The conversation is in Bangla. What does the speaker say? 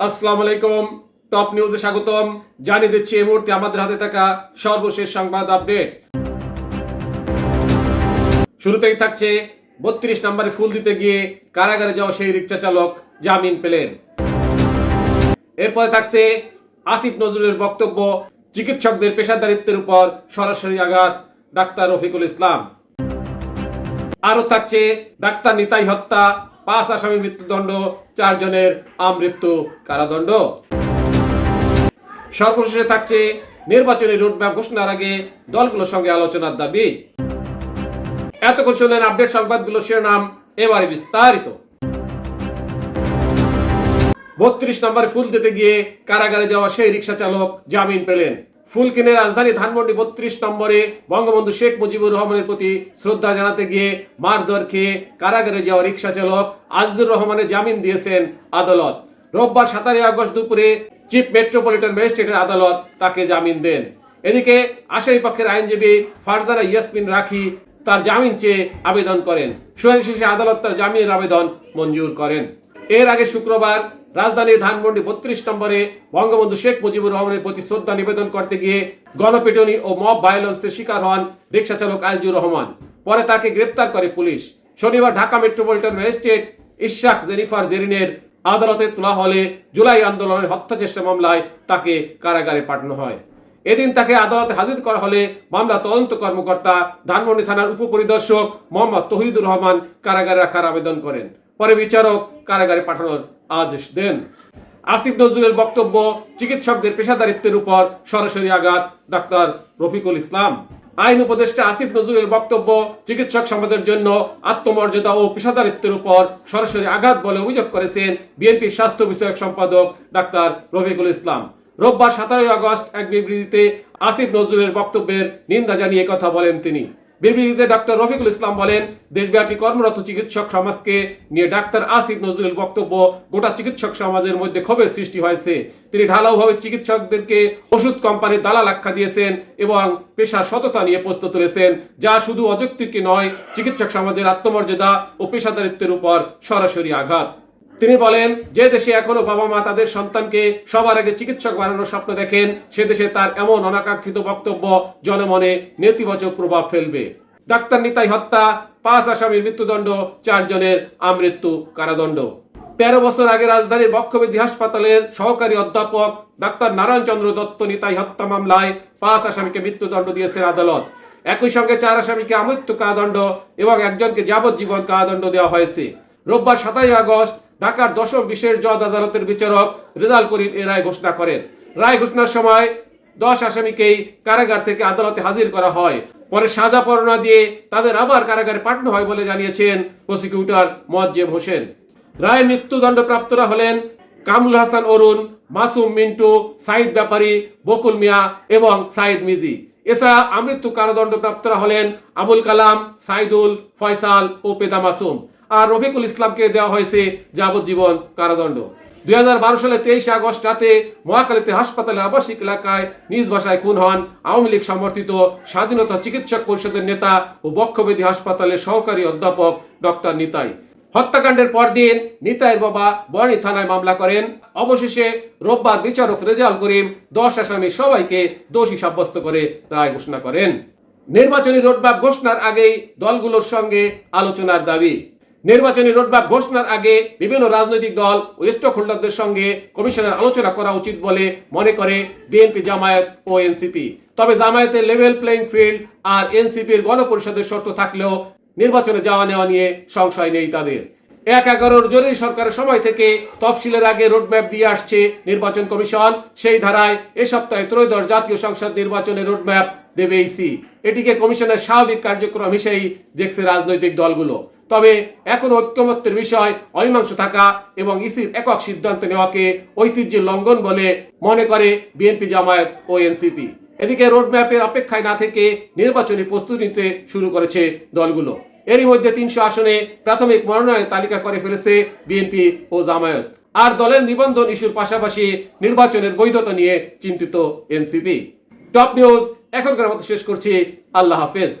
আসসালামু আলাইকুম। টপ নিউজে স্বাগতম। জানিয়ে দিচ্ছি এই মুহূর্তে আমাদের হাতে থাকা সর্বশেষ সংবাদ আপডেট। শুরুতেই থাকছে বত্রিশ নম্বরে ফুল দিতে গিয়ে কারাগারে যাওয়া সেই রিক্সা চালক জামিন পেলেন। এরপরে থাকছে আসিফ নজরুলের বক্তব্য, চিকিৎসকদের পেশাদারিত্বের উপর সরাসরি আঘাত, ডাক্তার রফিকুল ইসলাম। আরও থাকছে ডাক্তার নিতাই হত্যা পাঁচ আসামির মৃত্যুদণ্ড চারজনের আমৃত্যু কারাদণ্ড। সর্বশেষে থাকছে নির্বাচনী রোডম্যাপ ঘোষণার আগে দলগুলোর সঙ্গে আলোচনার দাবি। এতক্ষণ শুনলেন আপডেট সংবাদগুলো শিরোনাম, এবারে বিস্তারিত। বত্রিশ নম্বরে ফুল দিতে গিয়ে কারাগারে যাওয়া সেই রিক্সা চালক জামিন পেলেন। ফুল কিনে রাজধানী ধানমন্ডি বত্রিশ নম্বরে বঙ্গবন্ধু শেখ মুজিবুর রহমানের প্রতি শ্রদ্ধা জানাতে গিয়ে মারধর খেয়ে কারাগারে যাওয়া রিক্সা চালক আজিজুর রহমানের জামিন দিয়েছেন আদালত। রোববার সাতারই আগস্ট দুপুরে চিফ মেট্রোপলিটন ম্যাজিস্ট্রেটের আদালত তাকে জামিন দেন। এদিকে আসামি পক্ষের আইনজীবী ফারজানা ইয়াসমিন রাখি তার জামিন চেয়ে আবেদন করেন। শুনানি শেষে আদালত তার জামিনের আবেদন মঞ্জুর করেন। এর আগে শুক্রবার রাজধানীর ধানমন্ডি বত্রিশ নম্বরে বঙ্গবন্ধু শেখ মুজিবুর রহমানের প্রতি শ্রদ্ধা নিবেদন করতে গিয়ে গণপিটনি ও মব ভায়োলেন্সের শিকার হন রিক্সা চালক আইজুর রহমান। পরে তাকে গ্রেপ্তার করে পুলিশ। শনিবার Dhaka metropolitan magistrate Ishak Jennifer জেরিনের আদালতে তোলা হলে জুলাই আন্দোলনের হত্যা চেষ্টা মামলায় তাকে কারাগারে পাঠানো হয়। এদিন তাকে আদালতে হাজির করা হলে মামলা তদন্ত কর্মকর্তা ধানমন্ডি থানার উপপরিদর্শক মোহাম্মদ তহিদুর রহমান কারাগারে রাখার আবেদন করেন। পরে বিচারক কারাগারে পাঠানোর আদেশ দেন। আসিফ নজরুলের বক্তব্য, চিকিৎসকদের পেশাদারিত্বের উপর সরাসরি আঘাত, ডাক্তার রফিকুল ইসলাম। আইন উপদেষ্টা আসিফ নজরুলের বক্তব্য, চিকিৎসক সমাজের জন্য আত্মমর্যাদা ও পেশাদারিত্বের উপর সরাসরি আঘাত বলে অভিযোগ করেছেন বিএনপির স্বাস্থ্য বিষয়ক সম্পাদক ডাক্তার রফিকুল ইসলাম। রোববার সতেরোই আগস্ট এক বিবৃতিতে আসিফ নজরুলের বক্তব্যের নিন্দা জানিয়ে কথা বলেন তিনি। বিবৃতিতে ডাক্তার রফিকুল ইসলাম বলেন, দেশব্যাপী কর্মরত চিকিৎসক সমাজকে নিয়ে ডাক্তার আসিফ নজরুলের বক্তব্য গোটা চিকিৎসক সমাজের মধ্যে ক্ষোভের সৃষ্টি হয়েছে। তিনি ঢালাওভাবে চিকিৎসকদেরকে ওষুধ কোম্পানির দালাল আখ্যা দিয়েছেন এবং পেশার সততা নিয়ে প্রশ্ন তুলেছেন, যা শুধু অযৌক্তিক নয়, চিকিৎসক সমাজের আত্মমর্যাদা ও পেশাদারিত্বের উপর সরাসরি আঘাত। তিনি বলেন, যে দেশে এখনও বাবা মা তাদের সন্তানকে সবার আগে চিকিৎসক বানানোর স্বপ্ন দেখেন, সে দেশে তার এমন অনাকাঙ্ক্ষিত বক্তব্য জনমনে নেতিবাচক প্রভাব ফেলবে। ডাক্তার নিতাই হত্যা, পাঁচ আসামির মৃত্যুদণ্ড চারজনের আমৃত্যু কারাদণ্ড। তেরো বছর আগে রাজধানীর বক্ষবিধি হাসপাতালের সহকারী অধ্যাপক ডাক্তার নারায়ণ চন্দ্র দত্ত নিতাই হত্যা মামলায় পাঁচ আসামিকে মৃত্যুদণ্ড দিয়েছে আদালত। একই সঙ্গে চার আসামিকে আমৃত্যু কারাদণ্ড এবং একজনকে যাবজ্জীবন কারাদণ্ড দেওয়া হয়েছে। রোববার সাতাই আগস্ট ঢাকার দশম বিশেষ জজ আদালতের বিচারক রেজাল করিম এ রায় ঘোষণা করেন। রায় ঘোষণার সময় দশ আসামিকেই কারাগার থেকে আদালতে হাজির করা হয়। পরে সাজা পরোনা দিয়ে তাদের আবার কারাগারে পাঠানো হয় বলে জানিয়েছেন প্রসিকিউটর মোয়াজ্জেম হোসেন। রায় মৃত্যুদণ্ড প্রাপ্তরা হলেন কামুল হাসান অরুণ, মাসুম মিন্টু, সাইদ ব্যাপারী, বকুল মিয়া এবং সাইদ মিজি। এছাড়া আমৃত্যু কারাদণ্ড প্রাপ্তরা হলেন আবুল কালাম, সাইদুল, ফয়সাল ও পেদা মাসুম। আর রফিকুল ইসলামকে দেওয়া হয়েছে যাবজ্জীবন কারাদণ্ড। দুই হাজার বারো সালে তেইশে আগস্ট রাতে মহাকালীতে হাসপাতালে আবাসিক এলাকায় নিজ বাসায় খুন হন আওয়ামী লীগ সমর্থিত স্বাধীনতা চিকিৎসক পরিষদের নেতা ও বক্ষবেদী হাসপাতালের সহকারী অধ্যাপক ডক্টর নিতাই। হত্যাকাণ্ডের পরদিন নিতাইয়ের বাবা বয়ানী থানায় মামলা করেন। অবশেষে রোববার বিচারক রেজাল করিম দশ আসামি সবাইকে দোষী সাব্যস্ত করে রায় ঘোষণা করেন। নির্বাচনী রোডম্যাপ ঘোষণার আগেই দলগুলোর সঙ্গে আলোচনার দাবি। নির্বাচনী রোডম্যাপ ঘোষণার আগে বিভিন্ন রাজনৈতিক দল ও স্টক হোল্ডারদের সঙ্গে কমিশনের আলোচনা করা উচিত বলে মনে করে বিএনপি জামায়াত ও এনসিপি। তবে জামায়াতের লেভেল প্লেইং ফিল্ড আর এনসিপির গণপরিষদের শর্ত থাকলেও নির্বাচনে যাওয়া নেওয়া নিয়ে সংশয় নেই তাদের। এক এগারোর জরুরি সরকারের সময় থেকে তফসিলের আগে রোডম্যাপ দিয়ে আসছে নির্বাচন কমিশন। সেই ধারায় এ সপ্তাহে ত্রয়োদশ জাতীয় সংসদ নির্বাচনের রোডম্যাপ দেবে ইসি। এটিকে কমিশনের স্বাভাবিক কার্যক্রম হিসেবেই দেখছে রাজনৈতিক দলগুলো। তবে এখন ঐক্যমত্যের বিষয় অমীমাংস থাকা এবং ইসির একক সিদ্ধান্ত নেওয়াকে ঐতিহ্যের লঙ্ঘন বলে মনে করে বিএনপি জামায়াত ও এনসিপি। এদিকে রোডম্যাপের অপেক্ষায় না থেকে নির্বাচনী প্রস্তুতি নিতে শুরু করেছে দলগুলো। এরই মধ্যে তিনশো আসনে প্রাথমিক মনোনয়ন তালিকা করে ফেলেছে বিএনপি ও জামায়াত। আর দলের নিবন্ধন ইস্যুর পাশাপাশি নির্বাচনের বৈধতা নিয়ে চিন্তিত এনসিপি। টপ নিউজ, এখনকার মতো শেষ করছি। আল্লাহ হাফেজ।